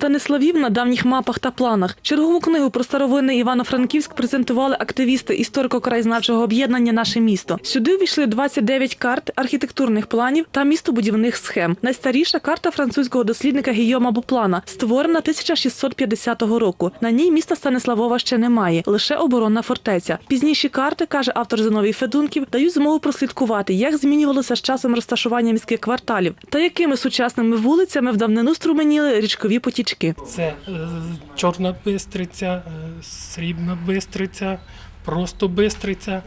Станиславів на давніх мапах та планах. Чергову книгу про старовинний Івано-Франківськ презентували активісти історико-краєзнавчого об'єднання Наше місто. Сюди увійшли 29 карт архітектурних планів та містобудівних схем. Найстаріша карта французького дослідника Гійома Буплана, створена 1650 року. На ній міста Станиславова ще немає, лише оборонна фортеця. Пізніші карти, каже автор Зиновій Федунків, дають змогу прослідкувати, як змінювалося з часом розташування міських кварталів та якими сучасними вулицями в давнину струменіли річкові потічки. Це е, Чорна Бистриця, е, Срібна Бистриця, просто Бистриця.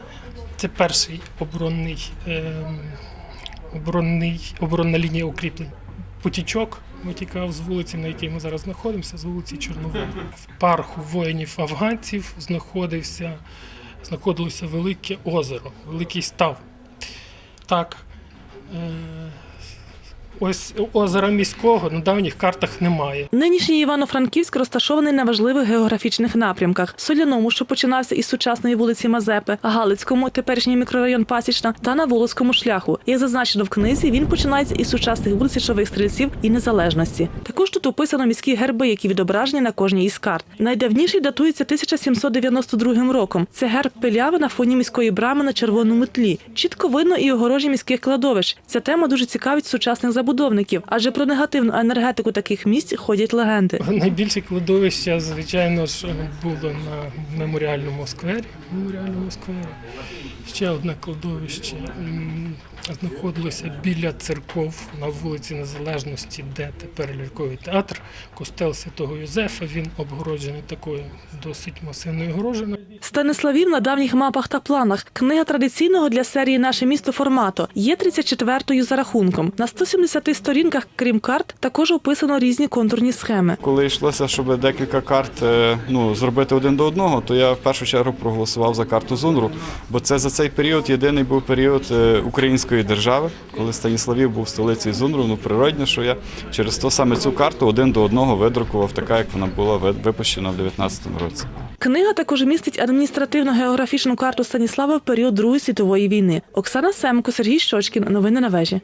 Це перший оборонний, е, оборонний, оборонна лінія укріплень. Потічок витікав з вулиці, на якій ми зараз знаходимося, з вулиці Чорновола. В парку воїнів афганців знаходився, знаходилося велике озеро, великий став. Так. Е, Ось озера міського на давніх картах немає. Нинішній Івано-Франківськ розташований на важливих географічних напрямках: Соляному, що починався із сучасної вулиці Мазепи, Галицькому, теперішній мікрорайон Пасічна, та на Волоському шляху. Як зазначено в книзі, він починається із сучасних вулиць Січових стрільців і незалежності. Також тут описано міські герби, які відображені на кожній із карт. Найдавніший датується 1792 роком. Це герб пиляви на фоні міської брами на червоному тлі. Чітко видно і огорожі міських кладовищ. Ця тема дуже цікавить сучасних забудовників, адже про негативну енергетику таких місць ходять легенди. Найбільше кладовище, звичайно ж, було на меморіальному сквері. Меморіальному сквері. Ще одне кладовище знаходилося біля церков на вулиці Незалежності, де тепер ляльковий театр, костел Святого Юзефа. Він обгороджений такою досить масивною огорожею. Станиславів на давніх мапах та планах. Книга традиційного для серії Наше місто формату є 34-ю за рахунком. На 170 сторінках, крім карт, також описано різні контурні схеми. Коли йшлося, щоб декілька карт е, ну, зробити один до одного, то я в першу чергу проголосував за карту Зунру, бо це за цей період єдиний був період е, української держави, коли Станіславів був столицею Зунру. Ну природно, що я через то саме цю карту один до одного видрукував, така як вона була випущена в 19-му році. Книга також містить адміністративно-географічну карту Станіслава в період Другої світової війни. Оксана Семко, Сергій Щочкін. Новини на вежі.